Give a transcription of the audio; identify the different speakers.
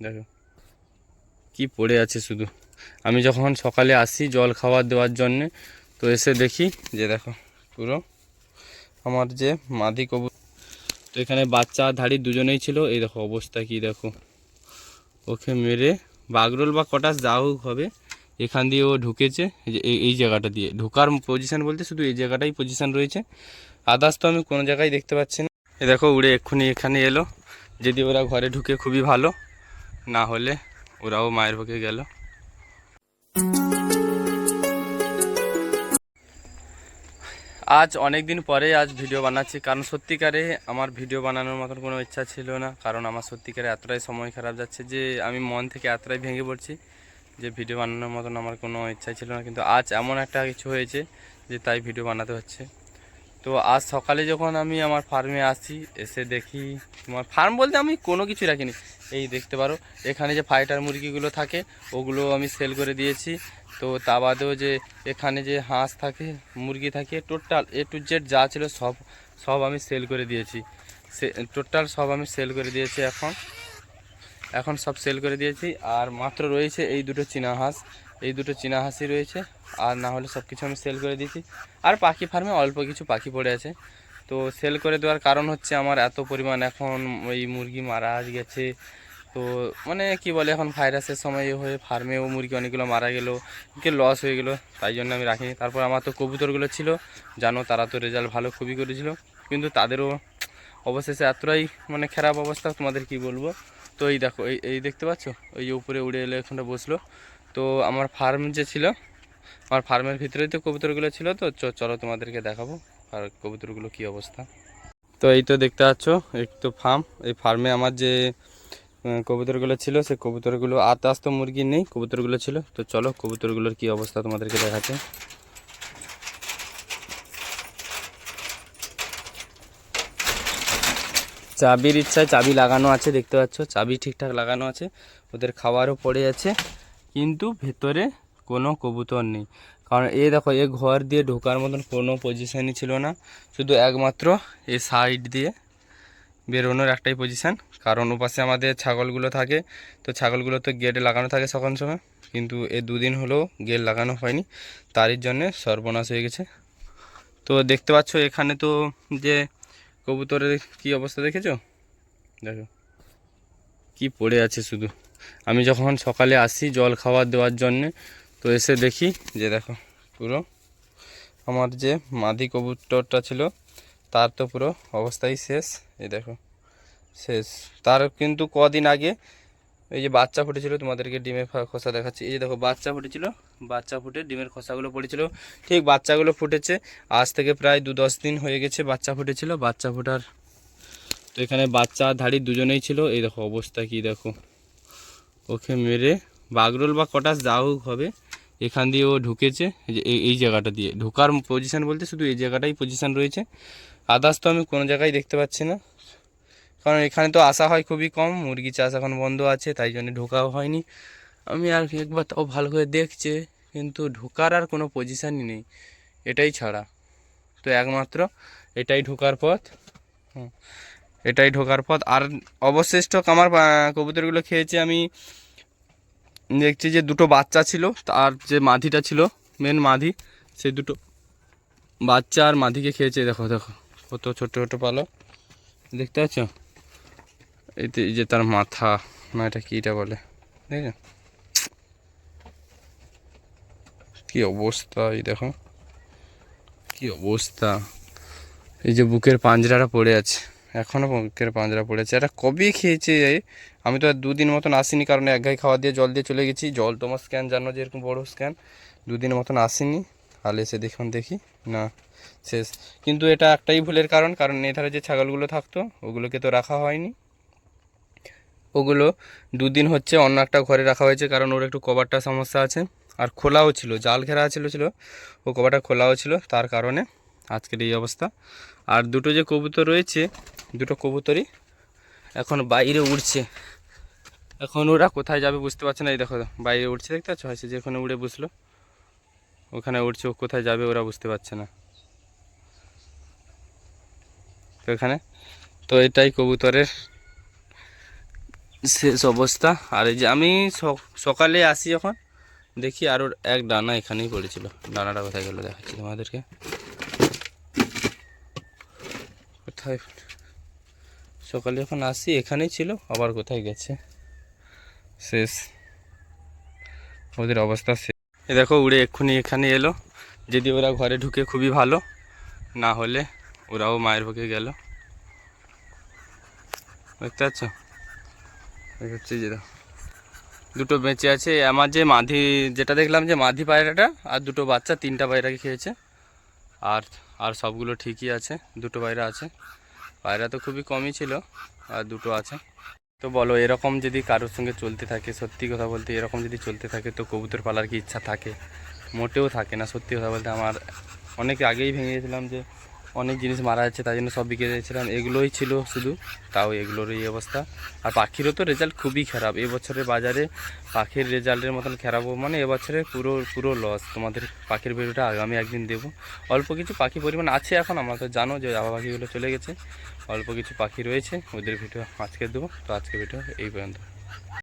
Speaker 1: দেখো। কি পড়ে আছে শুধু। আমি যখন সকালে আসি জল খাবার দেওয়ার জন্যে, তো এসে দেখি যে দেখো, পুরো আমার যে মাদি কবু তো এখানে বাচ্চা ধাড়ি দুজনেই ছিল। এই দেখো অবস্থা কি দেখো। ওকে মেরে বাগরোল বা কটাস যা হোক হবে, এখান দিয়ে ও ঢুকেছে। এই জায়গাটা দিয়ে। ঢোকার পজিশন বলতে শুধু এই জায়গাটাই পজিশন রয়েছে। আদার্স তো আমি কোনো জায়গায় দেখতে পাচ্ছি না। এ দেখো উড়ে এক্ষুনি এখানে এলো। যদি ওরা ঘরে ঢুকে খুবই ভালো। না হলে ওরাও মায়ের পক্ষে গেল। আজ অনেক দিন পরে আজ ভিডিও বানাচ্ছি। কারণ সত্যিকারে আমার ভিডিও বানানোর মতন কোনো ইচ্ছা ছিল না। কারণ আমার সত্যিকারে এতটাই সময় খারাপ যাচ্ছে যে আমি মন থেকে এতটাই ভেঙে পড়ছি যে ভিডিও বানানোর মতন আমার কোনো ইচ্ছা ছিল না। কিন্তু আজ এমন একটা কিছু হয়েছে যে তাই ভিডিও বানাতে হচ্ছে। তো আজ সকালে যখন আমি আমার ফার্মে আসি এসে দেখি তোমার ফার্ম বলতে আমি কোনো কিছু রাখিনি। এই দেখতে পারো, এখানে যে ফাইটার মুরগিগুলো থাকে, ওগুলো আমি সেল করে দিয়েছি। তো তা বাদেও যে এখানে যে হাঁস থাকে, মুরগি থাকে টোটাল এ টু জেড যা ছিল সব সব আমি সেল করে দিয়েছি। সে টোটাল সব আমি সেল করে দিয়েছি এখন। এখন সব সেল করে দিয়েছি, আর মাত্র রয়েছে এই দুটো চীনা হাঁস। এই দুটো চীনা হাঁসই রয়েছে। আর না হলে সব কিছু আমি সেল করে দিয়েছি। আর পাখি ফার্মে অল্প কিছু পাখি পড়ে আছে। তো সেল করে দেওয়ার কারণ হচ্ছে আমার এত পরিমাণ এখন ওই মুরগি মারা গেছে। তো মানে কি বলে, এখন ভাইরাসের সময় হয়ে ফার্মেও মুরগি অনেকগুলো মারা গেলো কে লস হয়ে গেলো, তাই জন্য আমি রাখিনি। তারপর আমার তো কবুতরগুলো ছিল, জানো তারা তো রেজাল্ট ভালো খুবই করেছিল। কিন্তু তাদেরও অবশেষে এতটাই মানে খারাপ অবস্থা, তোমাদের কি বলব? তো এই দেখো, এই এই দেখতে পাচ্ছ? ওই উপরে উড়ে এলে এখানটা বসল। তো আমার ফার্ম যে ছিল, আমার ফার্মের ভিতরেই তো কবুতরগুলো ছিল, তো চলো তোমাদেরকে দেখাবো আর কবুতরগুলো কি অবস্থা। তো এই তো দেখতে পাচ্ছ তো ফার্ম এই ফার্মে আমার যে কবুতরগুলো ছিল, সে কবুতরগুলো আস্তে আস্তে মুরগি নেই, কবুতরগুলো ছিল। তো চলো কবুতরগুলোর কি অবস্থা তোমাদেরকে দেখাচ্ছে। চাবির ইচ্ছায় চাবি লাগানো আছে, দেখতে পাচ্ছ, চাবি ঠিকঠাক লাগানো আছে, ওদের খাবারও পড়ে আছে। কিন্তু ভেতরে কোনো কবুতর নেই। কারণ এ দেখো, এ ঘর দিয়ে ঢোকার মতন কোনো পজিশানই ছিল না। শুধু একমাত্র এ সাইড দিয়ে বেরোনোর একটাই পজিশান কারণ ওপাশে আমাদের ছাগলগুলো থাকে। তো ছাগলগুলো তো গেটে লাগানো থাকে সকাল সময়। কিন্তু এ দুদিন হলেও গেট লাগানো হয়নি। তারই জন্যে সর্বনাশ হয়ে গেছে। তো দেখতে পাচ্ছ, এখানে তো যে কবুতরের কি অবস্থা দেখেছ? দেখো। কি পড়ে আছে শুধু। আমি যখন সকালে আসি জল খাবার দেওয়ার জন্যে, তো এসে দেখি যে দেখো, পুরো আমার যে মাদি কবুতরটা ছিল, তার তো পুরো অবস্থাই শেষ। এই দেখো, শেষ। তার কিন্তু কদিন আগে এই যে বাচ্চা ফুটেছিল, তোমাদেরকে ডিমের খোসা দেখাচ্ছি। এই যে দেখো, বাচ্চা ফুটেছিল, বাচ্চা ফুটে ডিমের খোসাগুলো পড়েছিল। ঠিক বাচ্চাগুলো ফুটেছে, আজ থেকে প্রায় দু দশ দিন হয়ে গেছে বাচ্চা ফুটেছিল। বাচ্চা ফোটার, তো এখানে বাচ্চা ধাড়ি দুজনেই ছিল। এই দেখো, অবস্থা কি দেখো। ওকে মেরে বাগরোল বা কটাস যা হোক হবে, এখান দিয়ে ও ঢুকেছে, এই জায়গাটা দিয়ে। ঢোকার পজিশন বলতে শুধু এই জায়গাটাই পজিশান রয়েছে। আদার্স তো আমি কোনো জায়গায় দেখতে পাচ্ছি না। কারণ এখানে তো আসা হয় খুবই কম, মুরগি চাষ এখন বন্ধ আছে, তাই জন্য ঢোকাও হয়নি। আমি আর একবার তাও ভালো করে দেখছে, কিন্তু ঢোকার আর কোনো পজিশানই নেই, এটাই ছাড়া। তো একমাত্র এটাই ঢোকার পথ। এটাই ঢোকার পথ। আর অবশিষ্ট আমার কবুতরগুলো খেয়েছে আমি। দেখছি যে দুটো বাচ্চা ছিল, তার যে মাধিটা ছিল মেন মাধি, সেই দুটো বাচ্চা আর মাধিকে খেয়েছে। দেখো দেখো, কত ছোট ছোট পালো দেখতে পাচ্ছ? এই যে তার মাথা না এটা কীটা বলে? দেখো কি অবস্থা, এই দেখো। কি অবস্থা। এই যে বুকের পাঞ্জরাটা পড়ে আছে। এখনও বুকের পাঞ্জরা পড়ে আছে এটা কবে খেয়েছে আমি তো আর দুদিন মতন আসিনি, কারণ এক গায়ে খাওয়া দিয়ে জল দিয়ে চলে গেছি। জল তোমার স্ক্যান জানো যে এরকম বড় স্ক্যান দুদিন মতন আসিনি। তাহলে এসে দেখুন দেখি। না, শেষ। কিন্তু এটা একটাই ভুলের কারণ কারণ এধারে যে ছাগলগুলো থাকতো, ওগুলোকে তো রাখা হয়নি। ওগুলো দুদিন হচ্ছে অন্য একটা ঘরে রাখা হয়েছে, কারণ ওর একটু কভারটা সমস্যা আছে। আর খোলাও ছিল, জাল ঘেরা ছিল ছিল। ও কভারটা খোলাও ছিল, তার কারণে আজকের এই অবস্থা। আর দুটো যে কবুতর রয়েছে, দুটো কবুতরই এখন বাইরে উড়ছে। এখন ওরা কোথায় যাবে বুঝতে পারছে না। এই দেখো, বাইরে উঠছে দেখতে পাচ্ছ? হয়েছে, যেখানে উড়ে বসল, ওখানে উঠছে ও কোথায় যাবে ওরা বুঝতে পারছে না। তো এখানে, তো এটাই কবুতরের শেষ অবস্থা। আর এই যে আমি সক- সকালে আসি যখন, দেখি আরও এক ডানা এখানেই পড়েছিল। ডানাটা কোথায় গেলো দেখাচ্ছি তোমাদেরকে। কোথায়? সকালে যখন আসি, এখানেই ছিল, আবার কোথায় গেছে? শেষ। ওদের অবস্থা শেষ এ দেখো, উড়ে এক্ষুনি এখানে এলো। যদি ওরা ঘরে ঢুকে খুবই ভালো, না হলে ওরাও মায়ের পক্ষে গেল। দেখতে পাচ্ছ? হচ্ছে যেটা দুটো বেঁচে আছে, আমার যে মাঝি যেটা দেখলাম যে মাঝি পায়রাটা আর দুটো বাচ্চা, তিনটা পায়রাকে খেয়েছে। আর আর সবগুলো ঠিকই আছে, দুটো পায়রা আছে। পায়রা তো খুবই কমই ছিল, আর দুটো আছে। তো বলো, এরকম যদি কারোর সঙ্গে চলতে থাকে, সত্যি কথা বলতে এরকম যদি চলতে থাকে, তো কবুতর পালার কি ইচ্ছা থাকে? মোটেও থাকে না, সত্যি কথা বলতে। আমার অনেক আগেই ভেঙে গেছিলাম যে অনেক জিনিস মারা যাচ্ছে তাই জন্য সব বিকে দিয়েছিলাম এগুলোই ছিল শুধু, তাও এগুলোর এই অবস্থা। আর পাখিরও তো রেজাল্ট খুবই খারাপ। এবছরের বাজারে পাখির রেজাল্টের মতন খারাপ মানে এবছরে পুরো পুরো লস তোমাদের পাখির ভিডিওটা আগামী একদিন দেবো। অল্প কিছু পাখি পরিমাণ আছে এখন, আমরা তো জানো যে জাবা পাখিগুলো চলে গেছে। অল্প কিছু পাখি রয়েছে, ওদের ভিডিও আজকে দেবো। তো আজকে ভিডিও এই পর্যন্ত।